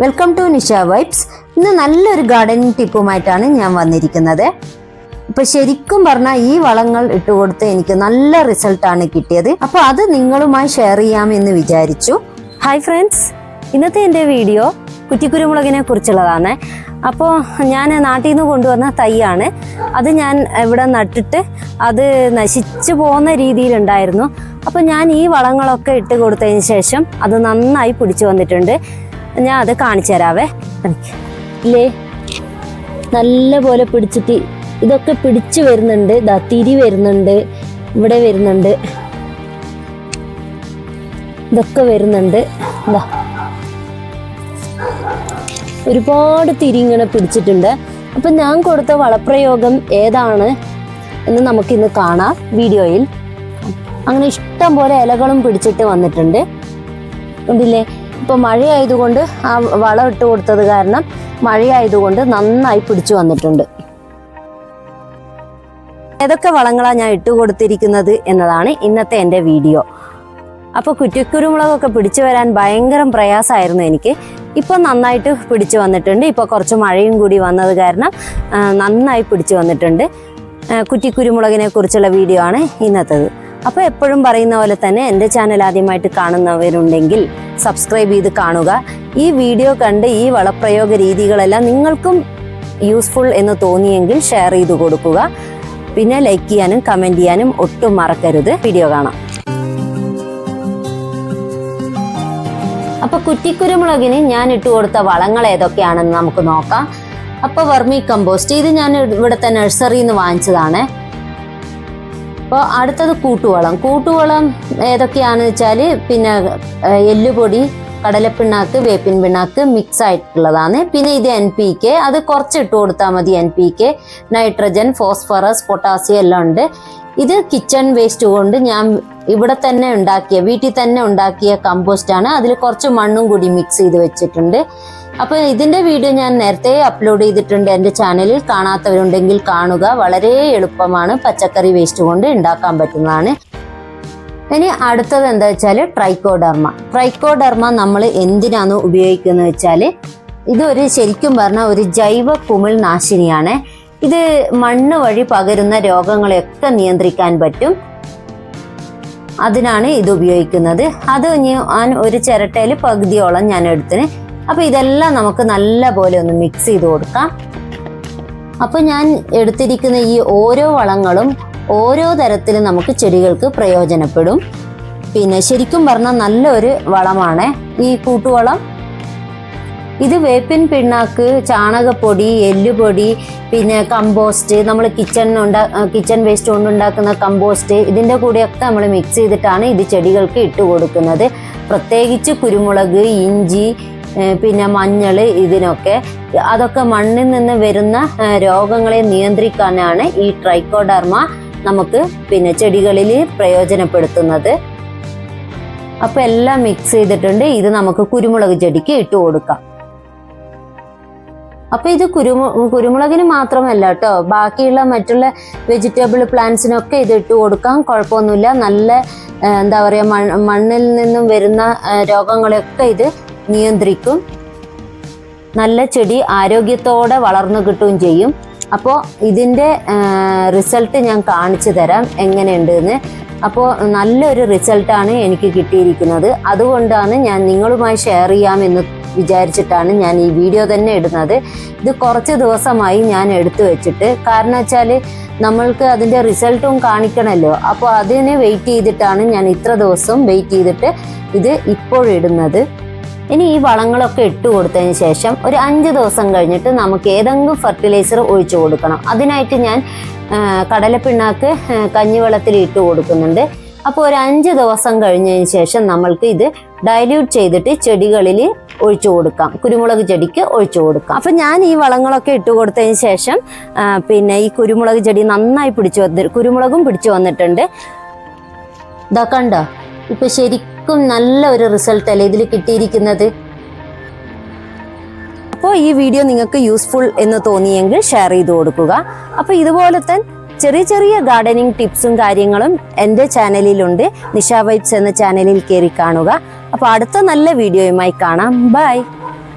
Welcome to Nisha vibes ഇന്ന് നല്ലൊരു gardening ടിപ്പുമായിട്ടാണ് ഞാൻ വന്നിരിക്കുന്നത്. ഇപ്പൊ ശരിക്കും പറഞ്ഞാൽ ഈ വളങ്ങൾ ഇട്ടുകൊടുത്ത് എനിക്ക് നല്ല റിസൾട്ടാണ് കിട്ടിയത്. അപ്പൊ അത് നിങ്ങളുമായി ഷെയർ ചെയ്യാമെന്ന് വിചാരിച്ചു. ഹായ് ഫ്രണ്ട്സ് ഇന്നത്തെ എന്റെ വീഡിയോ കുറ്റിക്കുരുമുളകിനെ കുറിച്ചുള്ളതാണ്. അപ്പോൾ ഞാൻ നാട്ടിൽ നിന്ന് കൊണ്ടുവന്ന തൈയാണ്. അത് ഞാൻ ഇവിടെ നട്ടിട്ട് അത് നശിച്ചു പോകുന്ന രീതിയിലുണ്ടായിരുന്നു. അപ്പോൾ ഞാൻ ഈ വളങ്ങളൊക്കെ ഇട്ട് കൊടുത്തതിന് ശേഷം അത് നന്നായി പിടിച്ചു വന്നിട്ടുണ്ട്. ഞാൻ അത് കാണിച്ചു തരാവേ. ഇല്ലേ? നല്ല പോലെ പിടിച്ചിട്ട് ഇതൊക്കെ പിടിച്ചു വരുന്നുണ്ട്. ദാ തിരി വരുന്നുണ്ട്. ഇവിടെ വരുന്നുണ്ട്. ഇതൊക്കെ വരുന്നുണ്ട്. ഇതാ ഒരുപാട് തിരി ഇങ്ങനെ പിടിച്ചിട്ടുണ്ട്. അപ്പം ഞാൻ കൊടുത്ത വളപ്രയോഗം ഏതാണ് എന്ന് നമുക്കിന്ന് കാണാം വീഡിയോയിൽ. അങ്ങനെ ഇഷ്ടം പോലെ ഇലകളും പിടിച്ചിട്ട് വന്നിട്ടുണ്ട്. ഉണ്ടില്ലേ ഇപ്പൊ മഴയായതുകൊണ്ട് ആ വളം ഇട്ട് കൊടുത്തത് കാരണം മഴയായതുകൊണ്ട് നന്നായി പിടിച്ചു വന്നിട്ടുണ്ട്. ഏതൊക്കെ വളങ്ങളാണ് ഞാൻ ഇട്ട് കൊടുത്തിരിക്കുന്നത് എന്നതാണ് ഇന്നത്തെ എന്റെ വീഡിയോ. അപ്പോൾ കുറ്റിക്കുരുമുളകൊക്കെ പിടിച്ചു വരാൻ ഭയങ്കര പ്രയാസമായിരുന്നു എനിക്ക്. ഇപ്പോൾ നന്നായിട്ട് പിടിച്ചു വന്നിട്ടുണ്ട്. ഇപ്പോൾ കുറച്ച് മഴയും കൂടി വന്നത് കാരണം നന്നായി പിടിച്ചു വന്നിട്ടുണ്ട്. കുറ്റിക്കുരുമുളകിനെ കുറിച്ചുള്ള വീഡിയോ ആണ് ഇന്നത്തേത്. അപ്പോൾ എപ്പോഴും പറയുന്ന പോലെ തന്നെ എന്റെ ചാനൽ ആദ്യമായിട്ട് കാണുന്നവരുണ്ടെങ്കിൽ സബ്സ്ക്രൈബ് ചെയ്ത് കാണുക. ഈ വീഡിയോ കണ്ട് ഈ വളപ്രയോഗ രീതികളെല്ലാം നിങ്ങൾക്കും യൂസ്ഫുൾ എന്ന് തോന്നിയെങ്കിൽ ഷെയർ ചെയ്ത് കൊടുക്കുക. പിന്നെ ലൈക്ക് ചെയ്യാനും കമന്റ് ചെയ്യാനും ഒട്ടും മറക്കരുത്. വീഡിയോ കാണാം. അപ്പൊ കുറ്റിക്കുരുമുളകിന് ഞാൻ ഇട്ട് കൊടുത്ത വളങ്ങൾ ഏതൊക്കെയാണെന്ന് നമുക്ക് നോക്കാം. അപ്പൊ വെർമി കമ്പോസ്റ്റ് ഇത് ഞാൻ ഇവിടുത്തെ നഴ്സറിയിൽ നിന്ന് വാങ്ങിച്ചതാണ്. അപ്പോൾ അടുത്തത് കൂട്ടുവളം. കൂട്ടുവളം ഏതൊക്കെയാണെന്ന് വെച്ചാൽ പിന്നെ എല്ലുപൊടി കടലപ്പിണ്ണാക്ക് വേപ്പിൻ പിണ്ണാക്ക് മിക്സ് ആയിട്ടുള്ളതാണ്. പിന്നെ ഇത് എൻ പി കെ അത് കുറച്ച് ഇട്ട് കൊടുത്താൽ മതി N P K nitrogen phosphorus potassium എല്ലാം ഉണ്ട്. ഇത് കിച്ചൺ വേസ്റ്റ് കൊണ്ട് ഞാൻ ഇവിടെ തന്നെ ഉണ്ടാക്കിയ വീട്ടിൽ തന്നെ ഉണ്ടാക്കിയ കമ്പോസ്റ്റ് ആണ്. അതിൽ കുറച്ച് മണ്ണും കൂടി മിക്സ് ചെയ്ത് വെച്ചിട്ടുണ്ട്. അപ്പോൾ ഇതിന്റെ വീഡിയോ ഞാൻ നേരത്തെ അപ്ലോഡ് ചെയ്തിട്ടുണ്ട് എന്റെ ചാനലിൽ കാണാത്തവരുണ്ടെങ്കിൽ കാണുക. വളരെ എളുപ്പമാണ്. പച്ചക്കറി വേസ്റ്റ് കൊണ്ട് ഉണ്ടാക്കാൻ പറ്റുന്നതാണ്. ഇനി അടുത്തത് എന്താ വെച്ചാൽ ട്രൈക്കോഡർമ ട്രൈക്കോഡർമ നമ്മൾ എന്തിനാണ് ഉപയോഗിക്കുന്നത് വെച്ചാൽ ഇതൊരു ശരിക്കും പറഞ്ഞാൽ ഒരു ജൈവ കുമിൾ നാശിനിയാണ്. ഇത് മണ്ണ് വഴി പകരുന്ന രോഗങ്ങളെയൊക്കെ നിയന്ത്രിക്കാൻ പറ്റും. അതിനാണ് ഇത് ഉപയോഗിക്കുന്നത്. അത് ഞാൻ ഒരു ചിരട്ടയിൽ പകുതിയോളം ഞാൻ എടുത്തിന്. അപ്പൊ ഇതെല്ലാം നമുക്ക് നല്ല പോലെ ഒന്ന് മിക്സ് ചെയ്ത് കൊടുക്കാം. അപ്പൊ ഞാൻ എടുത്തിരിക്കുന്ന ഈ ഓരോ വളങ്ങളും ഓരോ തരത്തിൽ നമുക്ക് ചെടികൾക്ക് പ്രയോജനപ്പെടും. പിന്നെ ശരിക്കും പറഞ്ഞാൽ നല്ലൊരു വളമാണ് ഈ കൂട്ടുവളം. ഇത് വേപ്പിൻ പിണ്ണാക്ക് ചാണകപ്പൊടി എല്ലുപൊടി പിന്നെ കമ്പോസ്റ്റ് നമ്മൾ കിച്ചൺ ഉണ്ടാ കിച്ചൺ വേസ്റ്റ് കൊണ്ടുണ്ടാക്കുന്ന കമ്പോസ്റ്റ് ഇതിന്റെ കൂടെയൊക്കെ നമ്മൾ മിക്സ് ചെയ്തിട്ടാണ് ഇത് ചെടികൾക്ക് ഇട്ട് കൊടുക്കുന്നത്. പ്രത്യേകിച്ച് കുരുമുളക് ഇഞ്ചി പിന്നെ മഞ്ഞൾ ഇതിനൊക്കെ. അതൊക്കെ മണ്ണിൽ നിന്ന് വരുന്ന രോഗങ്ങളെ നിയന്ത്രിക്കാനാണ് ഈ ട്രൈക്കോഡർമ നമുക്ക് പിന്നെ ചെടികളിൽ പ്രയോജനപ്പെടുത്തുന്നത്. അപ്പോൾ എല്ലാം മിക്സ് ചെയ്തിട്ടുണ്ട്. ഇത് നമുക്ക് കുരുമുളക് ചെടിക്ക് ഇട്ട് കൊടുക്കാം. അപ്പൊ ഇത് കുരുമു കുരുമുളകിന് മാത്രമല്ല കേട്ടോ. ബാക്കിയുള്ള മറ്റുള്ള വെജിറ്റബിൾ പ്ലാന്റ്സിനൊക്കെ ഇത് ഇട്ട് കൊടുക്കാം. കുഴപ്പമൊന്നുമില്ല. നല്ല എന്താ പറയുക മണ്ണ് മണ്ണിൽ നിന്നും വരുന്ന രോഗങ്ങളെയൊക്കെ ഇത് നിയന്ത്രിക്കും. നല്ല ചെടി ആരോഗ്യത്തോടെ വളർന്നു കിട്ടുകയും ചെയ്യും. അപ്പോൾ ഇതിന്റെ റിസൾട്ട് ഞാൻ കാണിച്ചു തരാം. എങ്ങനെയുണ്ടെന്ന്. അപ്പോൾ നല്ലൊരു റിസൾട്ടാണ് എനിക്ക് കിട്ടിയിരിക്കുന്നത്. അതുകൊണ്ടാണ് ഞാൻ നിങ്ങളുമായി ഷെയർ ചെയ്യാമെന്ന് വിചാരിച്ചിട്ടാണ് ഞാൻ ഈ വീഡിയോ തന്നെ ഇടുന്നത്. ഇത് കുറച്ച് ദിവസമായി ഞാൻ എടുത്തു വെച്ചിട്ട്. കാരണം വെച്ചാൽ നമ്മൾക്ക് അതിന്റെ റിസൾട്ടും കാണിക്കണമല്ലോ അപ്പോൾ അതിനെ വെയിറ്റ് ചെയ്തിട്ടാണ് ഞാൻ ഇത്ര ദിവസം വെയിറ്റ് ചെയ്തിട്ട് ഇത് ഇപ്പോഴിടുന്നത് ഇനി ഈ വളങ്ങളൊക്കെ ഇട്ട് കൊടുത്തതിന് ശേഷം ഒരു അഞ്ച് ദിവസം കഴിഞ്ഞിട്ട് നമുക്ക് ഏതെങ്കിലും ഫെർട്ടിലൈസർ ഒഴിച്ചു കൊടുക്കണം. അതിനായിട്ട് ഞാൻ കടലപ്പിണ്ണാക്ക് കഞ്ഞിവെള്ളത്തിൽ ഇട്ട് കൊടുക്കുന്നുണ്ട്. അപ്പോൾ ഒരു അഞ്ച് ദിവസം കഴിഞ്ഞതിന് ശേഷം നമ്മൾക്ക് ഇത് ഡൈല്യൂട്ട് ചെയ്തിട്ട് ചെടികളിൽ ഒഴിച്ചു കൊടുക്കാം. കുരുമുളക് ചെടിക്ക് ഒഴിച്ചു കൊടുക്കാം. അപ്പം ഞാൻ ഈ വളങ്ങളൊക്കെ ഇട്ട് കൊടുത്തതിന് ശേഷം പിന്നെ ഈ കുരുമുളക് ചെടി നന്നായി പിടിച്ചു വന്നി കുരുമുളകും പിടിച്ചു വന്നിട്ടുണ്ട്. ഇതാ കണ്ടോ? ഇപ്പം ശരിക്കും നല്ല ഒരു റിസൾട്ട് അല്ലേ ഇതിൽ കിട്ടിയിരിക്കുന്നത്? അപ്പോൾ ഈ വീഡിയോ നിങ്ങൾക്ക് യൂസ്ഫുൾ എന്ന് തോന്നിയെങ്കിൽ ഷെയർ ചെയ്ത് കൊടുക്കുക. അപ്പോൾ ഇതുപോലത്തെ ചെറിയ ചെറിയ ഗാർഡനിങ് ടിപ്സും കാര്യങ്ങളും എന്റെ ചാനലിലുണ്ട്. നിഷ വൈബ്സ് എന്ന ചാനലിൽ കയറി കാണുക. അപ്പോൾ അടുത്ത നല്ല വീഡിയോയുമായി കാണാം. ബൈ.